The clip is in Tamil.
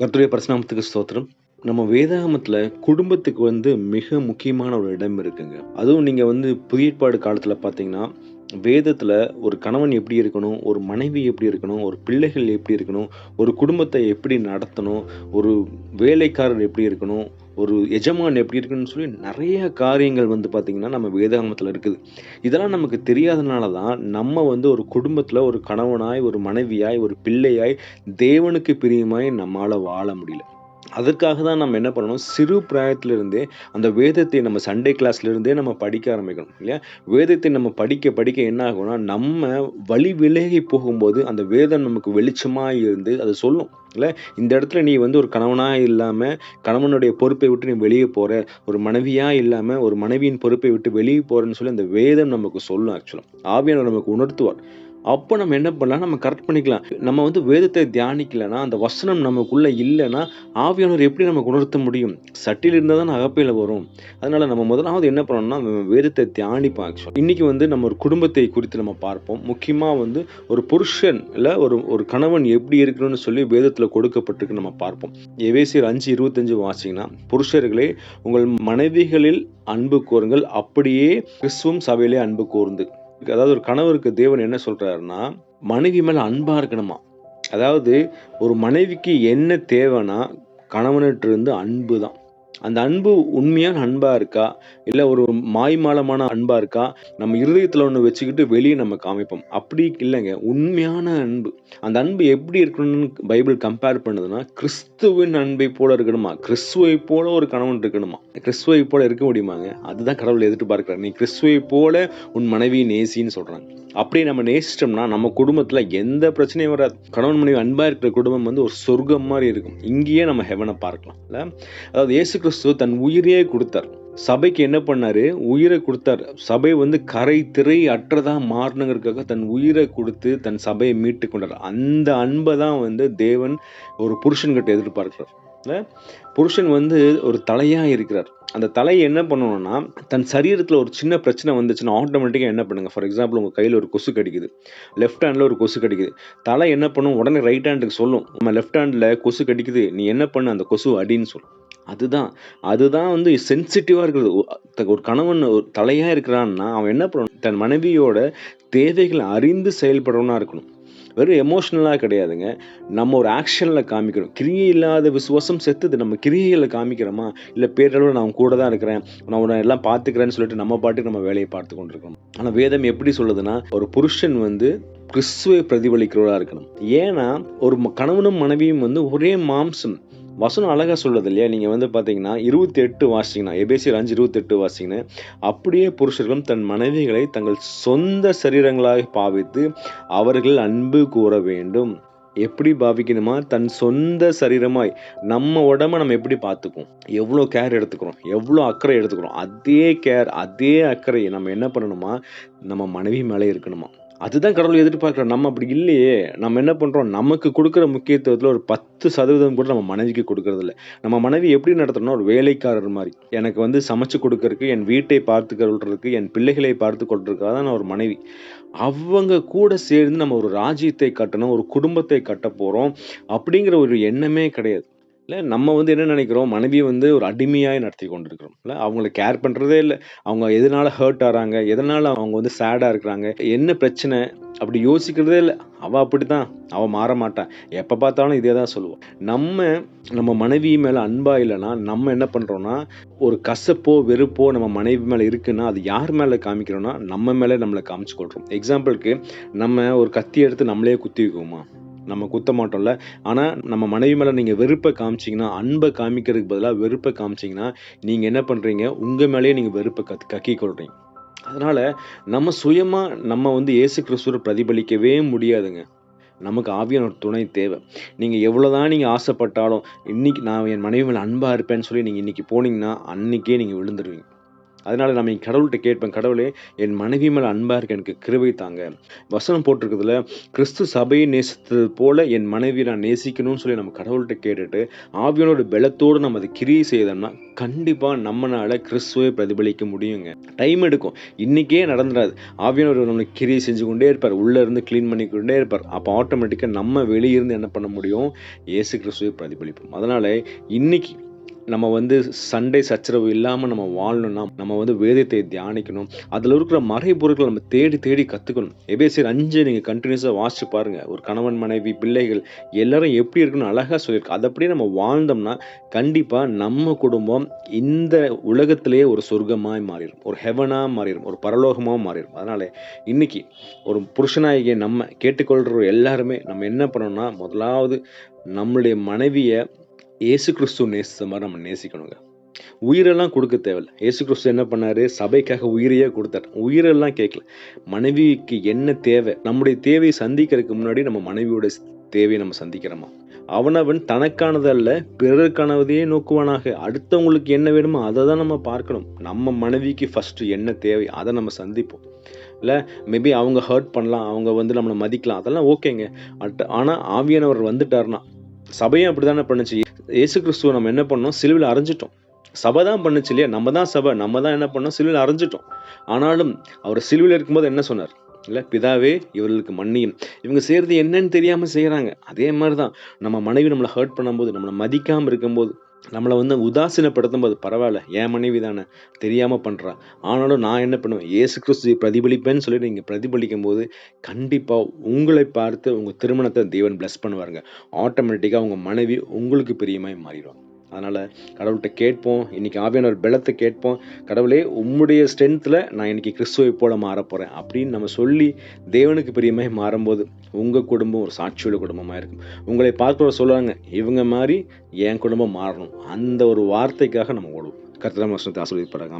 கர்த்தருடைய பரிசுநாமத்துக்கு ஸ்தோத்திரம். நம்ம வேதாகமத்தில் குடும்பத்துக்கு வந்து மிக முக்கியமான ஒரு இடம் இருக்குங்க. அதுவும் நீங்கள் வந்து புதிய காலத்தில் பார்த்தீங்கன்னா வேதத்தில் ஒரு கணவன் எப்படி இருக்கணும் ஒரு மனைவி எப்படி இருக்கணும் ஒரு பிள்ளைகள் எப்படி இருக்கணும் ஒரு குடும்பத்தை எப்படி நடத்தணும் ஒரு வேலைக்காரர் எப்படி இருக்கணும் ஒரு எஜமான் எப்படி இருக்குன்னு சொல்லி நிறைய காரியங்கள் வந்து பார்த்திங்கன்னா நம்ம வேதாகமத்தில் இருக்குது. இதெல்லாம் நமக்கு தெரியாதனால தான் நம்ம வந்து ஒரு குடும்பத்தில் ஒரு கணவனாய் ஒரு மனைவியாய் ஒரு பிள்ளையாய் தேவனுக்கு பிரியமாய் நம்மளால் வாழ முடியல. அதற்காக தான் நம்ம என்ன பண்ணணும்? சிறு பிராயத்திலிருந்தே அந்த வேதத்தை நம்ம சண்டே கிளாஸ்லேருந்தே நம்ம படிக்க ஆரம்பிக்கணும் இல்லையா? வேதத்தை நம்ம படிக்க படிக்க என்ன ஆகும்னா நம்ம வழி விலகி போகும்போது அந்த வேதம் நமக்கு வெளிச்சமாக இருந்து அதை சொல்லும். இல்லை இந்த இடத்துல நீ வந்து ஒரு கணவனாக இல்லாமல் கணவனுடைய பொறுப்பை விட்டு நீ வெளியே போகிற ஒரு மனைவியாக இல்லாமல் ஒரு மனைவியின் பொறுப்பை விட்டு வெளியே போகிறேன்னு சொல்லி அந்த வேதம் நமக்கு சொல்லும் ஆக்சுவலாக ஆவியானவர் நமக்கு உணர்த்துவார். அப்போ நம்ம என்ன பண்ணலாம்? நம்ம கரெக்ட் பண்ணிக்கலாம். நம்ம வந்து வேதத்தை தியானிக்கலைன்னா அந்த வசனம் நமக்குள்ளே இல்லைன்னா ஆவியானவர் எப்படி நமக்கு உணர்த்த முடியும்? சட்டியில் இருந்தால் தான் அகப்பையில் வரும். அதனால் நம்ம முதலாவது என்ன பண்ணணும்னா நம்ம வேதத்தை தியானிப்போம் ஆக்சுவலாக இன்றைக்கி வந்து நம்ம ஒரு குடும்பத்தை குறித்து நம்ம பார்ப்போம். முக்கியமாக வந்து ஒரு புருஷன் இல்லை ஒரு ஒரு கணவன் எப்படி இருக்கணும்னு சொல்லி வேதத்தில் கொடுக்கப்பட்டிருக்கு நம்ம பார்ப்போம். எவேசியர் அஞ்சு இருபத்தஞ்சு வாசிங்கன்னா புருஷர்களே உங்கள் மனைவிகளில் அன்பு கூறுங்கள் அப்படியே கிறிஸ்துவம் சபையிலே அன்பு கூர்ந்து. அதாவது ஒரு கணவருக்கு தேவன் என்ன சொல்கிறாருன்னா மனைவி மேலே அன்பாக இருக்கணுமா? அதாவது ஒரு மனைவிக்கு என்ன தேவைன்னா கணவனிட்டு இருந்து அன்பு தான் அந்த அன்பு உண்மையான அன்பா இருக்கா? இல்ல ஒரு மாய்மாலமான அன்பா இருக்கா? நம்ம இருதயத்துல ஒண்ணு வச்சுக்கிட்டு வெளியே நம்ம காமிப்போம். அப்படி இல்லைங்க. உண்மையான அன்பு. அந்த அன்பு எப்படி இருக்கணும்னு பைபிள் கம்பேர் பண்ணுதுன்னா கிறிஸ்துவின் அன்பை போல இருக்கணுமா? கிறிஸ்துவை போல ஒரு கணவன் இருக்கணுமா? கிறிஸ்துவை போல இருக்க முடியுமாங்க? அதுதான் கடவுள் எதிர்பார்க்கிறார். நீ கிறிஸ்துவை போல உன் மனைவி நேசின்னு சொல்றாங்க. அப்படி நம்ம நேசிச்சிட்டோம்னா நம்ம குடும்பத்தில் எந்த பிரச்சனையும் வராது. கணவன் மனைவி அன்பாக இருக்கிற குடும்பம் வந்து ஒரு சொர்க்கம் மாதிரி இருக்கும். இங்கேயே நம்ம ஹெவனை பார்க்கலாம் இல்லை? அதாவது இயேசு கிறிஸ்துவ தன் உயிரையே கொடுத்தார். சபைக்கு என்ன பண்ணார்? உயிரை கொடுத்தார். சபை வந்து கரை திரை அற்றதாக மாறணுங்கிறதுக்காக தன் உயிரை கொடுத்து தன் சபையை மீட்டு கொண்டார். அந்த அன்பை தான் வந்து தேவன் ஒரு புருஷன்கிட்ட எதிர்பார்க்கிறார். புருஷன் வந்து ஒரு தலையாக இருக்கிறார். அந்த தலையை என்ன பண்ணணும்னா தன் சரீரத்தில் ஒரு சின்ன பிரச்சனை வந்துச்சுன்னா ஆட்டோமேட்டிக்காக என்ன பண்ணுங்கள் ஃபார் எக்ஸாம்பிள் உங்கள் கையில் ஒரு கொசு கடிக்குது. லெஃப்ட் ஹேண்டில் ஒரு கொசு கடிக்குது. தலை என்ன பண்ணும்? உடனே ரைட் ஹேண்டுக்கு சொல்லும். நம்ம லெஃப்ட் ஹேண்டில் கொசு கடிக்குது. நீ என்ன பண்ணு? அந்த கொசு அடின்னு சொல்லும். அதுதான். அதுதான் வந்து சென்சிட்டிவாக இருக்கிறது. ஒரு கணவன் ஒரு தலையாக இருக்கிறான்னா அவன் என்ன பண்ணணும்? தன் மனைவியோட தேவைகளை அறிந்து செயல்படுறவனா இருக்கணும். வெறும் எமோஷ்னலாக கிடையாதுங்க. நம்ம ஒரு ஆக்ஷனில் காமிக்கணும் கிரியை இல்லாத விசுவாசம் செத்துது. நம்ம கிரியைகளை காமிக்கிறோமா? இல்லை பேரளவு நான் கூட தான் இருக்கிறேன். நான் உன்னை எல்லாம் பார்த்துக்கிறேன்னு சொல்லிட்டு நம்ம பாட்டுக்கு நம்ம வேலையை பார்த்து கொண்டிருக்கோம் ஆனால் வேதம் எப்படி சொல்லுதுன்னா ஒரு புருஷன் வந்து கிறிஸ்துவை பிரதிபலிக்கிறவராக இருக்கணும். ஏன்னா ஒரு கணவனும் மனைவியும் வந்து ஒரே மாம்சம். வசனம் அழகாக சொல்லுது இல்லையா? நீங்கள் வந்து பார்த்தீங்கன்னா இருபத்தி எட்டு வாசிங்கன்னா எபேசியர் அஞ்சு இருபத்தி எட்டு வாசிங்கன்னா அப்படியே புருஷர்களும் தன் மனைவிகளை தங்கள் சொந்த சரீரங்களாக பாவித்து அவர்கள் அன்பு கூற வேண்டும். எப்படி பாவிக்கணுமா? தன் சொந்த சரீரமாய். நம்ம உடம்ப நம்ம எப்படி பார்த்துக்குவோம் எவ்வளோ கேர் எடுத்துக்கிறோம்? எவ்வளோ அக்கறை எடுத்துக்கிறோம்? அதே கேர் அதே அக்கறையை நம்ம என்ன பண்ணணுமா? நம்ம மனைவி மேலே இருக்கணுமா? அதுதான் கடவுள் எதிர்பார்க்குறோம் நம்ம அப்படி இல்லையே. நம்ம என்ன பண்ணுறோம் நமக்கு கொடுக்குற முக்கியத்துவத்தில் ஒரு பத்து சதவீதம் கூட நம்ம மனைவிக்கு கொடுக்கறதில்ல. நம்ம மனைவி எப்படி நடத்துகிறோம்னா ஒரு வேலைக்காரர் மாதிரி. எனக்கு வந்து சமைச்சு கொடுக்கறதுக்கு என் வீட்டை பார்த்து கொள்றதுக்கு என் பிள்ளைகளை பார்த்து கொள்றதுக்காக தான் நான் ஒரு மனைவி. அவங்க கூட சேர்ந்து நம்ம ஒரு ராஜ்யத்தை கட்டணும் ஒரு குடும்பத்தை கட்ட போகிறோம் அப்படிங்கிற ஒரு எண்ணமே கிடையாது. இல்லை நம்ம வந்து என்ன நினைக்கிறோம்? மனைவியை வந்து ஒரு அடிமையாய் நடத்தி கொண்டிருக்கிறோம். இல்லை அவங்கள கேர் பண்ணுறதே இல்லை. அவங்க எதனால ஹர்ட் ஆகிறாங்க எதனால அவங்க வந்து சேடாக இருக்கிறாங்க? என்ன பிரச்சனை? அப்படி யோசிக்கிறதே இல்லை. அவள் அப்படித்தான். அவள் மாற மாட்டான் எப்போ பார்த்தாலும் இதே தான் சொல்லுவோம் நம்ம நம்ம மனைவி மேலே அன்பா இல்லைன்னா நம்ம என்ன பண்ணுறோன்னா ஒரு கசப்போ வெறுப்போ நம்ம மனைவி மேலே இருக்குன்னா அது யார் மேலே காமிக்கிறோம்னா நம்ம மேலே நம்மளை காமிச்சு கொள்கிறோம் எக்ஸாம்பிளுக்கு நம்ம ஒரு கத்தி எடுத்து நம்மளே குத்தி வைக்குவோமா? நம்ம குத்த மாட்டோம்ல. ஆனால் நம்ம மனைவி மேலே நீங்கள் வெறுப்பை காமிச்சிங்கன்னா அன்பை காமிக்கிறதுக்கு பதிலாக வெறுப்பை காமிச்சிங்கன்னா நீங்கள் என்ன பண்ணுறீங்க உங்கள் மேலேயே நீங்கள் வெறுப்பை கத் கக்கி கொள்றீங்க. அதனால் நம்ம சுயமாக நம்ம வந்து இயேசு கிறிஸ்துவை பிரதிபலிக்கவே முடியாதுங்க. நமக்கு ஆவியான ஒரு துணை தேவை. நீங்கள் எவ்வளோதான் நீங்கள் ஆசைப்பட்டாலும் இன்றைக்கி நான் என் மனைவி மேலே அன்பாக இருப்பேன்னு சொல்லி நீங்கள் இன்றைக்கி போனீங்கன்னா அன்றைக்கே நீங்கள் விழுந்துருவீங்க. அதனால் நம்ம இங்க கடவுள்கிட்ட கேட்பேன் கடவுளே என் மனைவி மேலே அன்பாக இருக்க எனக்கு கிருவை தாங்க. வசனம் போட்டிருக்கிறதுல கிறிஸ்து சபையை நேசித்தது போல என் மனைவியை நான் நேசிக்கணும்னு சொல்லி நம்ம கடவுள்கிட்ட கேட்டுட்டு ஆவியனோட பலத்தோடு நம்ம அதை கிரியை செய்தோம்னா கண்டிப்பாக நம்மளால் கிறிஸ்துவை பிரதிபலிக்க முடியுங்க. டைம் எடுக்கும். இன்றைக்கே நடந்துடாது. ஆவியானவர் நம்மளுக்கு கிரியை செஞ்சு கொண்டே இருப்பார். உள்ளே இருந்து க்ளீன் பண்ணிக்கொண்டே இருப்பார். அப்போ ஆட்டோமேட்டிக்காக நம்ம வெளியிருந்து என்ன பண்ண முடியும்? இயேசு கிறிஸ்துவை பிரதிபலிப்போம். அதனால் இன்றைக்கி நம்ம வந்து சண்டை சச்சரவு இல்லாமல் நம்ம வாழணும்னா நம்ம வந்து வேதத்தை தியானிக்கணும். அதில் இருக்கிற மறைபொருட்களை நம்ம தேடி தேடி கற்றுக்கணும் எபேசியர் அஞ்சு நீங்கள் கண்டினியூஸாக வாசிச்சு பாருங்கள் ஒரு கணவன் மனைவி பிள்ளைகள் எல்லாரும் எப்படி இருக்குன்னு அழகாக சொல்லியிருக்கு. அதை அப்படியே நம்ம வாழ்ந்தோம்னா கண்டிப்பாக நம்ம குடும்பம் இந்த உலகத்திலேயே ஒரு சொர்க்கமாக மாறிடும். ஒரு ஹெவனாக மாறிடும். ஒரு பரலோகமாக மாறிடும். அதனால் இன்றைக்கி ஒரு புருஷனாகிய நம்ம கேட்டுக்கொள்கிற எல்லாருமே நம்ம என்ன பண்ணோம்னா முதலாவது நம்மளுடைய மனைவியை இயேசு கிறிஸ்து நேசித்த மாதிரி நம்ம நேசிக்கணுங்க. உயிரெல்லாம் கொடுக்க தேவையில்ல. இயேசு கிறிஸ்து என்ன பண்ணாரு? சபைக்காக உயிரையே கொடுத்தார். உயிரெல்லாம் கேட்கல. மனைவிக்கு என்ன தேவை? நம்முடைய தேவையை சந்திக்கிறதுக்கு முன்னாடி நம்ம மனைவியோட தேவையை நம்ம சந்திக்கிறோமா? அவனவன் தனக்கானதல்ல பிறருக்கானதையே நோக்குவானாக. அடுத்தவங்களுக்கு என்ன வேணுமோ அதை தான் நம்ம பார்க்கணும். நம்ம மனைவிக்கு ஃபஸ்ட்டு என்ன தேவை? அதை நம்ம சந்திப்போம். இல்லை மேபி அவங்க ஹர்ட் பண்ணலாம். அவங்க வந்து நம்மளை மதிக்கலாம். அதெல்லாம் ஓகேங்க. அட் ஆனால் ஆவியானவர் வந்துட்டாருனா சபையும் அப்படி தானே பண்ணுச்சு? இயேசு கிறிஸ்துவ நம்ம என்ன பண்ணோம்? சிலுவில் அரைஞ்சிட்டோம். சபை தான் பண்ணுச்சு இல்லையா? நம்ம தான் சபை. நம்ம தான் என்ன பண்ணோம்? சிலுவில் அரைஞ்சிட்டோம். ஆனாலும் அவர் சிலுவில் இருக்கும்போது என்ன சொன்னார்? இல்லை பிதாவே இவர்களுக்கு மன்னியும். இவங்க செய்கிறது என்னன்னு தெரியாமல் செய்கிறாங்க அதே மாதிரி தான் நம்ம மனைவி நம்மளை ஹர்ட் பண்ணும்போது நம்மளை மதிக்காமல் இருக்கும்போது நம்மளை வந்து உதாசீனப்படுத்தும் போது பரவாயில்ல என் மனைவி தானே தெரியாமல் பண்ணுறா ஆனாலும் நான் என்ன பண்ணுவேன்? ஏசு கிறிஸ்து பிரதிபலிப்பேன்னு சொல்லி நீங்கள் பிரதிபலிக்கும் போது கண்டிப்பாக உங்களை பார்த்து உங்கள் திருமணத்தை தேவன் பிளஸ் பண்ணுவாருங்க. ஆட்டோமேட்டிக்காக உங்கள் மனைவி உங்களுக்கு பிரியமாய் மாறிடுவாங்க. அதனால் கடவுள்கிட்ட கேட்போம். இன்னைக்கு ஆவியானவர் பலத்தை கேட்போம். கடவுளே உம்முடைய ஸ்ட்ரென்த்தில் நான் இன்னைக்கு கிறிஸ்துவை போல மாறப் போகிறேன் அப்படின்னு நம்ம சொல்லி தேவனுக்கு பிரியமாய் மாறும்போது உங்கள் குடும்பம் ஒரு சாட்சியுள்ள குடும்பமாக இருக்கும். உங்களை பார்க்கிறவர் சொல்லுவாங்க இவங்க மாதிரி என் குடும்பம் மாறணும். அந்த ஒரு வார்த்தைக்காக நம்ம ஓடுவோம். கர்த்தராம வசனத்தை ஆசிரியப்படாங்க